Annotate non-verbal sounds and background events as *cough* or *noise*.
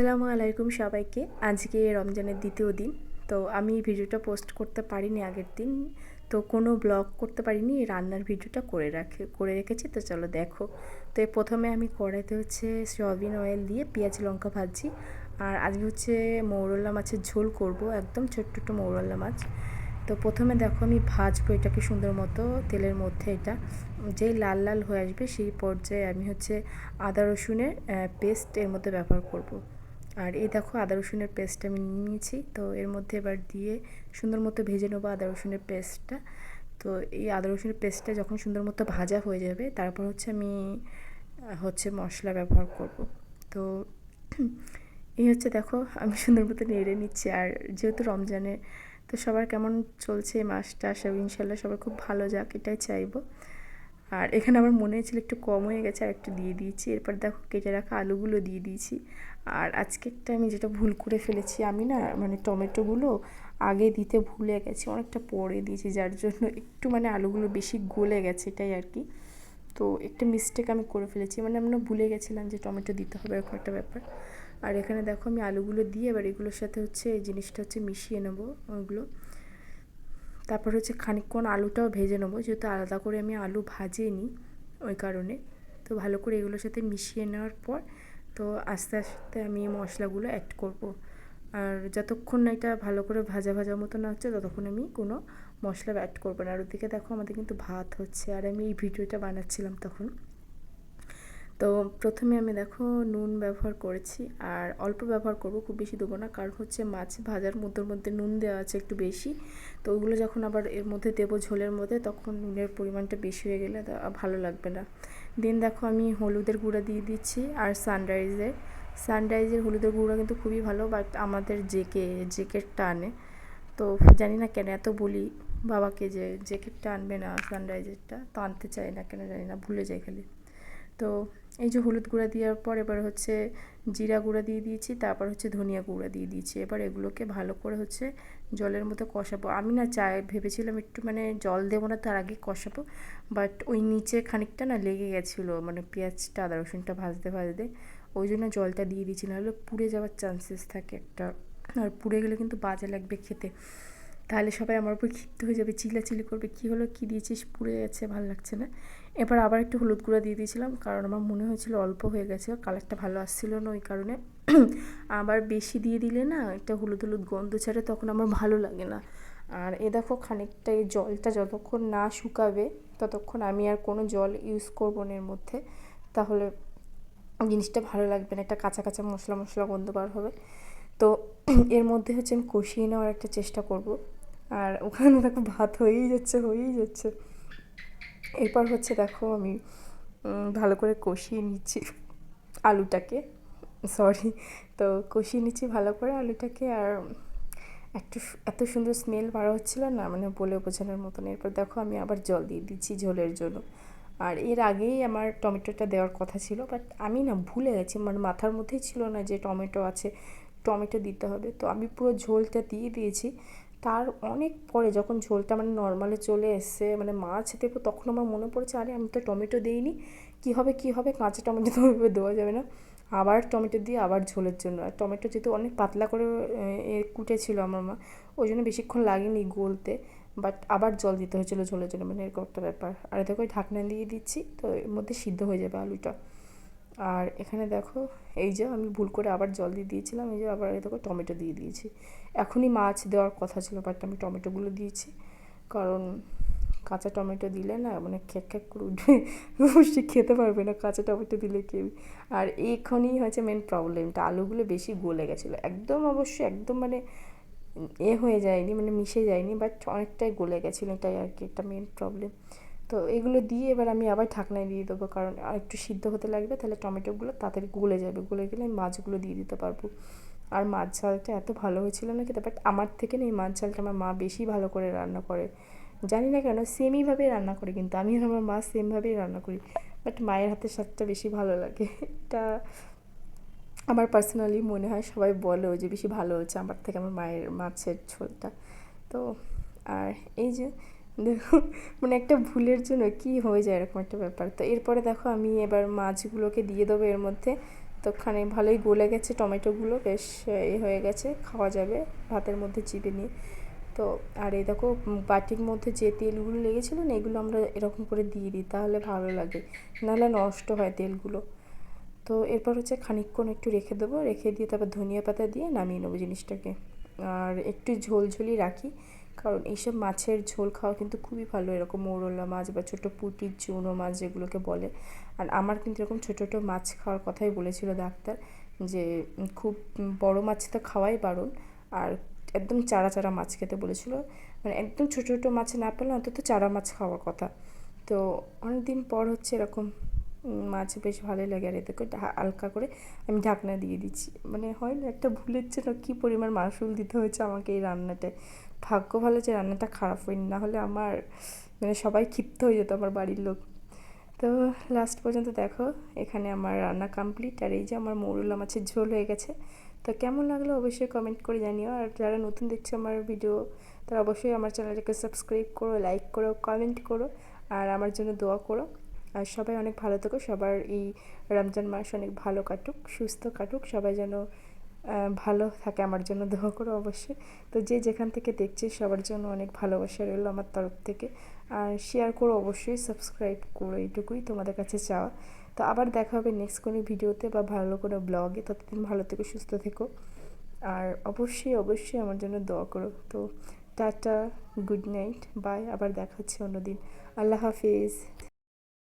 আসসালামু আলাইকুম সবাইকে। আজকে রমজানের দ্বিতীয় দিন, তো আমি ভিডিওটা পোস্ট করতে পারিনি আগের দিন, তো কোনো ব্লগ করতে পারিনি, রান্নার ভিডিওটা করে রাখে, করে রেখেছি, তো চলো দেখো। তো প্রথমে আমি কড়াইতে হচ্ছে সয়াবিন অয়েল দিয়ে পেঁয়াজ, লঙ্কা ভাজছি, আর আজকে হচ্ছে মৌরলা মাছের ঝোল করব, একদম ছোট্ট ছোট্ট মৌরলা মাছ। তো প্রথমে দেখো আমি ভাজবো এটাকে সুন্দর মতো, তেলের মধ্যে এটা, যেই লাল লাল হয়ে আসবে সেই পর্যায়ে আমি হচ্ছে আদা রসুনের পেস্ট এর মধ্যে ব্যবহার করব। আর এই দেখো আদা রসুনের পেস্ট আমি নিয়ে নিয়েছি। তো এর মধ্যে এবার দিয়ে সুন্দর মতো ভেজে নেব আদা রসুনের পেস্টটা তো এই আদা রসুনের পেস্টটা যখন সুন্দর মতো ভাজা হয়ে যাবে, তারপর হচ্ছে আমি হচ্ছে মশলা ব্যবহার করব। তো *clears throat* এই হচ্ছে দেখো, আমি সুন্দর মতো নেড়ে নিচ্ছি। আর যেহেতু রমজানে, তো সবার কেমন চলছে এই মাসটা সব ইনশাল্লাহ সবার খুব ভালো যাক, এটাই চাইব। আর এখানে আমার মনে হয়েছিল একটু কম হয়ে গেছে, আর একটু দিয়ে দিয়েছি। এরপর দেখো কেটে রাখা আলুগুলো দিয়ে দিয়েছি। আর আজকে একটা আমি যেটা ভুল করে ফেলেছি, আমি না মানে টমেটোগুলো আগে দিতে ভুলে গেছি, অনেকটা পরে দিয়েছি, যার জন্য একটু মানে আলুগুলো বেশি গলে গেছে এটাই আর কি। তো একটা মিস্টেক আমি করে ফেলেছি মানে আমরা ভুলে গেছিলাম যে টমেটো দিতে হবে, এরকম একটা ব্যাপার। আর এখানে দেখো আমি আলুগুলো দিয়ে এবার এগুলোর সাথে হচ্ছে এই জিনিসটা হচ্ছে মিশিয়ে নেব ওগুলো। তারপর হচ্ছে খানিকক্ষণ আলুটাও ভেজে নেব, যেহেতু আলাদা করে আমি আলু ভাজিয়ে নিই ওই কারণে। তো ভালো করে এগুলোর সাথে মিশিয়ে নেওয়ার পর তো আস্তে আস্তে আমি মশলাগুলো অ্যাড করব। আর যতক্ষণ না এটা ভালো করে ভাজা ভাজা মতো না হচ্ছে, ততক্ষণ আমি কোনো মশলা অ্যাড করব না। আর ওদিকে দেখো আমাদের কিন্তু ভাত হচ্ছে। আর আমি এই ভিডিওটা বানাচ্ছিলাম তখন। তো প্রথমে আমি দেখো নুন ব্যবহার করেছি, আর অল্প ব্যবহার করব, খুব বেশি দেবো না। কারণ হচ্ছে মাছ ভাজার মধ্যের মধ্যে নুন দেওয়া আছে একটু বেশি। তো ওগুলো যখন আবার এর মধ্যে দেবো ঝোলের মধ্যে, তখন নুনের পরিমাণটা বেশি হয়ে গেলে ভালো লাগবে না। দেন দেখো আমি হলুদের গুঁড়া দিয়ে দিচ্ছি, আর সানরাইজের সানরাইজের হলুদের গুঁড়া কিন্তু খুবই ভালো বাট আমাদের জেকে জেকের টানে। তো জানি না কেন এত বলি বাবাকে যে জেকের টানবে না সানরাইজেরটা তো আনতে চাই না কেন জানি না, ভুলে যাই খালি। তো এই যে হলুদ গুঁড়া দেওয়ার পর এবার হচ্ছে জিরা গুঁড়া দিয়ে দিয়েছি, তারপর হচ্ছে ধনিয়া গুঁড়া দিয়ে দিয়েছি। এবার এগুলোকে ভালো করে হচ্ছে জলের মতো কষাবো। আমি না চায় ভেবেছিলাম একটু মানে জল দেবো না, তার আগে কষাবো। বাট ওই নিচে খানিকটা না লেগে গেছিল মানে পেঁয়াজটা, আদা রসুনটা ভাজতে ভাজতে। ওই জন্য জলটা দিয়ে দিয়েছি, নাহলে পুড়ে যাওয়ার চান্সেস থাকে একটা। আর পুড়ে গেলে কিন্তু বাজে লাগবে খেতে। তাহলে সবাই আমার উপর ক্ষিপ্ত হয়ে যাবে চিলাচিলি করবে, কী হলো, কী দিয়েছিস, পুড়ে গেছে, ভালো লাগছে না। এবার আবার একটু হলুদ গুঁড়া দিয়ে দিয়েছিলাম, কারণ আমার মনে হয়েছিল অল্প হয়ে গেছে, কালারটা ভালো আসছিল না ওই কারণে। আবার বেশি দিয়ে দিলে না, একটা হলুদ হলুদ গন্ধ ছাড়ে তখন আমার ভালো লাগে না। আর এ দেখো খানিকটা এই জলটা যতক্ষণ না শুকাবে, ততক্ষণ আমি আর কোনো জল ইউজ করব না এর মধ্যে। তাহলে জিনিসটা ভালো লাগবে না, একটা কাঁচা কাঁচা মশলা মশলা গন্ধ বার হবে। তো এর মধ্যে হচ্ছে আমি কষিয়ে নেওয়ার একটা চেষ্টা করব। আর ওখানে দেখো ভাত হয়েই যাচ্ছে হয়েই যাচ্ছে। এরপর হচ্ছে দেখো আমি ভালো করে কষিয়ে নিচ্ছি আলুটাকে। সরি তো কষিয়ে নিচ্ছি ভালো করে আলুটাকে আর একটু এত সুন্দর স্মেল বার হচ্ছিল না মানে বলে বোঝানোর মতন। এরপর দেখো আমি আবার জল দিয়ে দিচ্ছি ঝোলের জন্য। আর এর আগেই আমার টমেটোটা দেওয়ার কথা ছিল বাট আমি না ভুলে গেছি মানে মাথার মধ্যেই ছিল না যে টমেটো আছে, টমেটো দিতে হবে। তো আমি পুরো ঝোলটা দিয়ে দিয়েছি। তার অনেক পরে যখন ঝোলটা মানে নর্মালে চলে এসছে মানে মাছ দেবো, তখন আমার মনে পড়েছে, আরে, আমি তো টমেটো দিইনি। কী হবে কী হবে? কাঁচা টমেটো তো ওইভাবে দেওয়া যাবে না। আবার টমেটো দিয়ে আবার ঝোলের জন্য। আর টমেটো যেহেতু অনেক পাতলা করে কুটেছিল আমার মা, ওই জন্য বেশিক্ষণ লাগেনি গলতে। বাট আবার জল দিতে হয়েছিলো ঝোলের জন্য মানে এরকম একটা ব্যাপার। আর, দেখো ঢাকনা দিয়ে দিচ্ছি, তো এর মধ্যে সিদ্ধ হয়ে যাবে আলুটা। আর এখানে দেখো, এই যে আমি ভুল করে আবার জল দিয়ে দিয়েছিলাম, এই যে আবার দেখো টমেটো দিয়ে দিয়েছি। এখনই মাছ দেওয়ার কথা ছিল বাট আমি টমেটোগুলো দিয়েছি। কারণ কাঁচা টমেটো দিলে না মানে খ্যাক খ্যাক করে উঠবে সে খেতে পারবে না কাঁচা টমেটো দিলে কেউ। আর এখনই হয়েছে মেন প্রবলেমটা আলুগুলো বেশি গলে গেছিল। একদম অবশ্যই একদম মানে এ হয়ে যায়নি মানে মিশে যায়নি বাট অনেকটাই গলে গেছিল এটাই আর কি একটা মেন প্রবলেম তো এগুলো দিয়ে এবার আমি আবার ঢাকনায় দিয়ে দেবো। কারণ আর একটু সিদ্ধ হতে লাগবে, তাহলে টমেটোগুলো তাড়াতাড়ি গলে যাবে। গলে গেলে আমি মাছগুলো দিয়ে দিতে পারব। আর মাছ ঝালটা এত ভালো হয়েছিল না খেতে বাট আমার থেকে না এই মাছ ঝালটা আমার মা বেশি ভালো করে রান্না করে। জানি না কেন, সেমইভাবেই রান্না করে, কিন্তু আমি আর আমার মা সেমভাবেই রান্না করি। বাট মায়ের হাতের স্বাদটা বেশি ভালো লাগে। এটা আমার পার্সোনালি মনে হয় সবাই বলেও যে বেশি ভালো হচ্ছে আমার থেকে, আমার মায়ের মাছের ঝোলটা। তো আর এই যে দেখো মানে একটা ভুলের জন্য কি হয়ে যায় এরকম একটা ব্যাপার। তো এরপরে দেখো আমি এবার মাছগুলোকে দিয়ে দেবো এর মধ্যে। তো ওখানে ভালোই গলে গেছে টমেটোগুলো, বেশ, এ হয়ে গেছে, খাওয়া যাবে ভাতের মধ্যে চিপে নিয়ে। তো আর এই দেখো বাটির মধ্যে যে তেলগুলো লেগেছিলো না, এগুলো আমরা এরকম করে দিয়ে দিই, তাহলে ভালো লাগে। নাহলে নষ্ট হয় তেলগুলো। তো এরপর হচ্ছে খানিকক্ষণ একটু রেখে দেবো, রেখে দিয়ে তারপর ধনিয়া পাতা দিয়ে নামিয়ে নেব জিনিসটাকে। আর একটু ঝোল ঝোলই রাখি। কারণ এইসব মাছের ঝোল খাওয়া কিন্তু খুবই ভালো, এরকম মৌরলা মাছ বা ছোটো পুঁটির চুনো মাছ যেগুলোকে বলে। আর আমার কিন্তু এরকম ছোটো ছোটো মাছ খাওয়ার কথাই বলেছিল ডাক্তার যে, খুব বড় মাছ তো খাওয়াই বারণ। আর একদম চারা চারা মাছ খেতে বলেছিল। মানে একদম ছোটো ছোটো মাছ না পেলে অন্তত চারা মাছ খাওয়ার কথা। তো অনেক দিন পর হচ্ছে এরকম মাছ বেশ ভালোই লাগে। আর এতে করে হালকা করে আমি ঢাকনা দিয়ে দিচ্ছি। মানে হয় না, একটা ভুলের জন্য কী পরিমাণ মাসুল দিতে হয়েছে আমাকে এই রান্নাটায়। ভাগ্য ভালো যে রান্নাটা খারাপ হয়নি না হলে আমার মানে সবাই ক্ষিপ্ত হয়ে যেত আমার বাড়ির লোক। তো লাস্ট পর্যন্ত দেখো, এখানে আমার রান্না কমপ্লিট আর এই যে আমার মৌরলা মাছের ঝোল হয়ে গেছে। তো কেমন লাগল অবশ্যই কমেন্ট করে জানিও, আর যারা নতুন দেখছ আমার ভিডিও তারা অবশ্যই আমার চ্যানেলটাকে সাবস্ক্রাইব করো লাইক করো কমেন্ট করো, আর আমার জন্য দোয়া করো। আর সবাই অনেক ভালো থেকো, সবার এই রমজান মাস অনেক ভালো কাটুক, সুস্থ কাটুক, সবাই যেন ভালো থাকে আমার জন্য, দোয়া করো অবশ্যই। তো যে যেখান থেকে দেখছে সবার জন্য অনেক ভালোবাসা রইল আমার তরফ থেকে। আর শেয়ার করো অবশ্যই সাবস্ক্রাইব করো এইটুকুই তোমাদের কাছে চাওয়া। তো আবার দেখা হবে নেক্সট কোনো ভিডিওতে বা ভালো কোনো ব্লগে ততদিন ভালো থেকো, সুস্থ থেকো। আর অবশ্যই অবশ্যই আমার জন্য দোয়া করো। তো টাটা গুড নাইট বাই আবার দেখা হচ্ছে অন্যদিন। আল্লাহ হাফিজ।